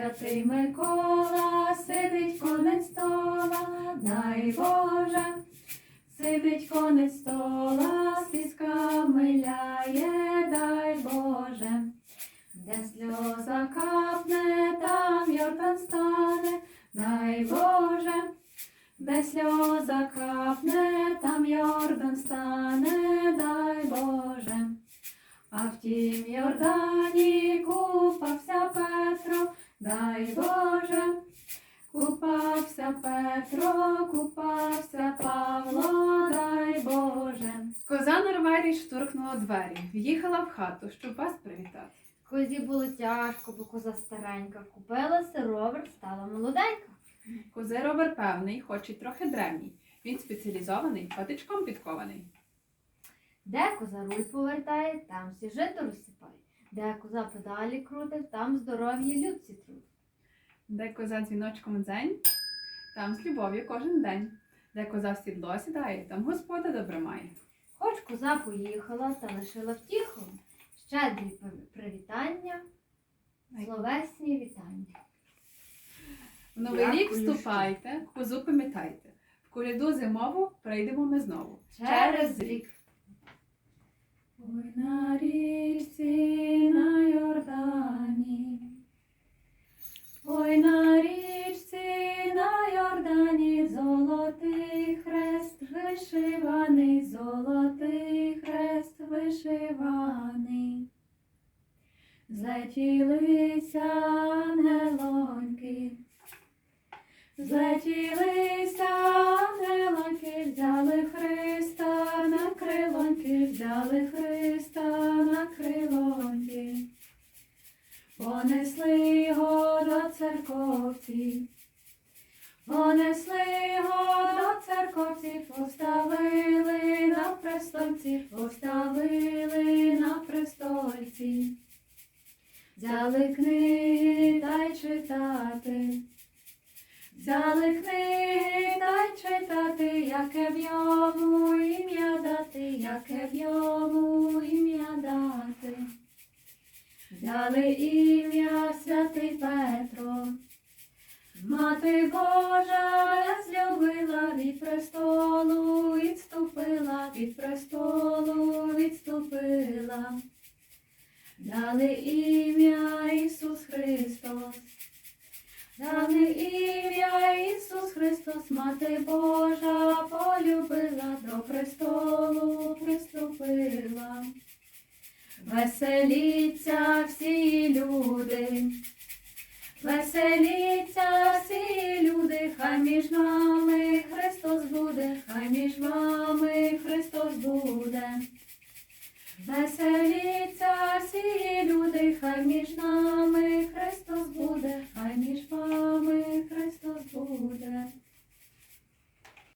Святий Микола сидить конець стола, дай Боже, сидить конець стола, стисками ляє, дай Боже, де сльоза капне, там Йордан стане, дай Боже, де сльоза капне, там Йордан стане, дай Боже. А в тім дай Боже, купався Петро, купався Павло, дай Боже. Коза Норвері штурхнула двері, в'їхала в хату, щоб вас привітати. Козі було тяжко, бо коза старенька. Купилася ровер, стала молоденька. Кози ровер певний, хоч і трохи древній. Він спеціалізований, патичком підкований. Де коза руль повертає, там всі жито розсипає. Де коза педалі крутить, там здоров'я людці труть. Де коза дзвіночком дзень, там з любов'ю кожен день. Де коза в сідло сідає, там господа добре має. Хоч коза поїхала та лишила втіху. Щедрі привітання, словесні вітання. В новий рік вступайте, козу пам'ятайте. В коляду зимову прийдемо ми знову. Через рік. Вишиваний. Злетілися ангелоньки, злетілися ангелоньки, взяли Христа на крилоньки, взяли Христа на крилоньки, понесли його до церковці, понесли його до церковці, поставили на престольці, поставили Взяли книги та й читати. Взяли книги та й читати, яке в йому ім'я дати, яке в йому ім'я дати. Взяли ім'я святий Петро. Мати Божа злюбила від престолу, відступила, від престолу відступила. Дали ім'я Ісус Христос. Дали ім'я Ісус Христос, Мати Божа полюбила, до престолу приступила. Веселіться всі люди, веселіться всі люди, хай між нами Христос буде, хай між вами Христос буде. Веселіться